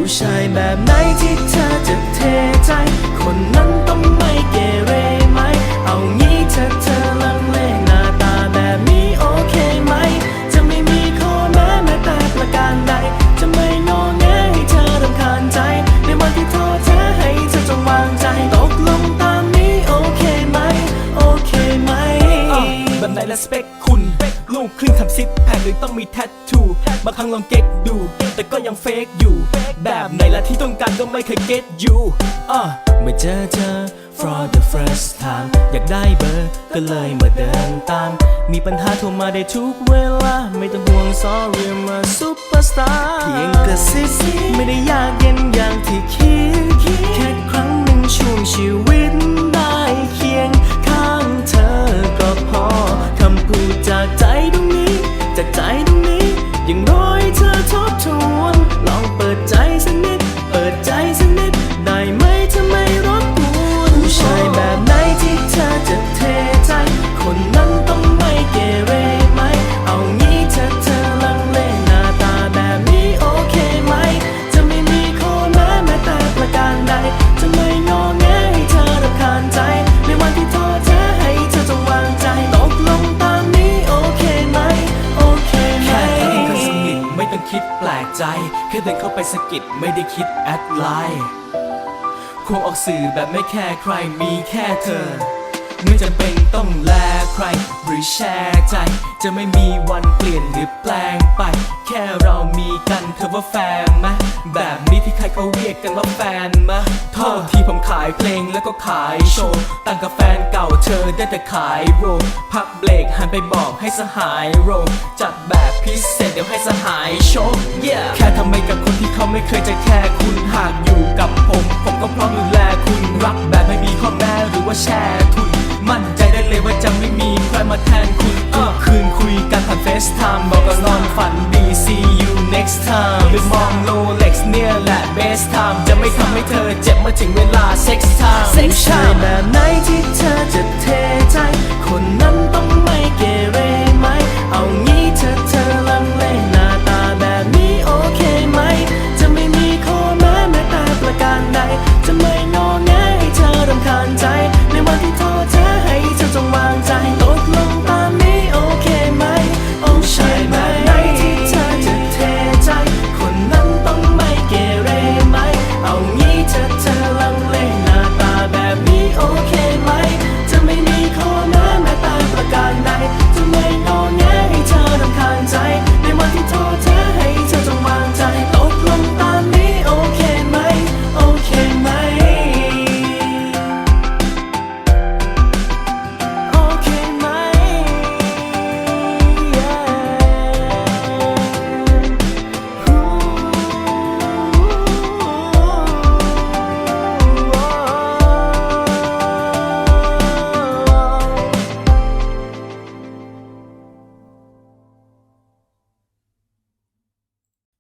ผู้ชายแบบไหนที่เธอจะเทใจคน สเปคคุณลูกครึ่งทำซิปแพคหรือต้องมีแทททูบางครั้งลองเก็ตดู แต่ก็ยังเฟกอยู่ แบบไหนละที่ต้องการก็ไม่เคยเก็ตอยู่อะเมื่อเจอเธอ for the first time อยากได้เบอร์ก็เลยมาเดินตาม มีปัญหาโทรมาได้ทุกเวลา ไม่ต้องห่วง sorry มาซุปเปอร์สตาร์เพียงกระซิบ คิดแปลกใจ แค่เดินเข้าไปสะกิดไม่ได้คิดแอดไลน์ควงออกสื่อแบบไม่แค่ใครมีแค่เธอ ไม่จำเป็นต้องแลใคร หรือแชร์ใจ จะไม่มีวันเปลี่ยนหรือแปลงไป แค่เรามีกันเธอว่าแฟนมแบบนี้ ใครเขาเรียกกันว่าแฟนมะโทษที่ผมขายเพลงแล้วก็ขายโชว์ตั้งกับแฟนเก่าเธอได้แต่ขายโรลพักเบรกหันไปบอกให้สหายโรลจัดแบบพิเศษเดี๋ยวให้สหายโชว์ yeah แค่ทำไมกับคนที่เขาไม่เคยจะแค่คุณหากอยู่กับผม ผมก็พร้อมดูแลคุณรักแบบไม่มีข้อแม้หรือว่าแชร์ทุน มั่นใจได้เลยว่าจะไม่มีใครมาแทนคุณทุกคืนคุยกันผ่านเฟซไทม์บอกก็นอนฝันดี see you next time หรือมองโลเล็กเนี่ยแหละเบสไทม์จะไม่ทำให้เธอเจ็บเมื่อถึงเวลา sex time ผู้ชายแบบไหน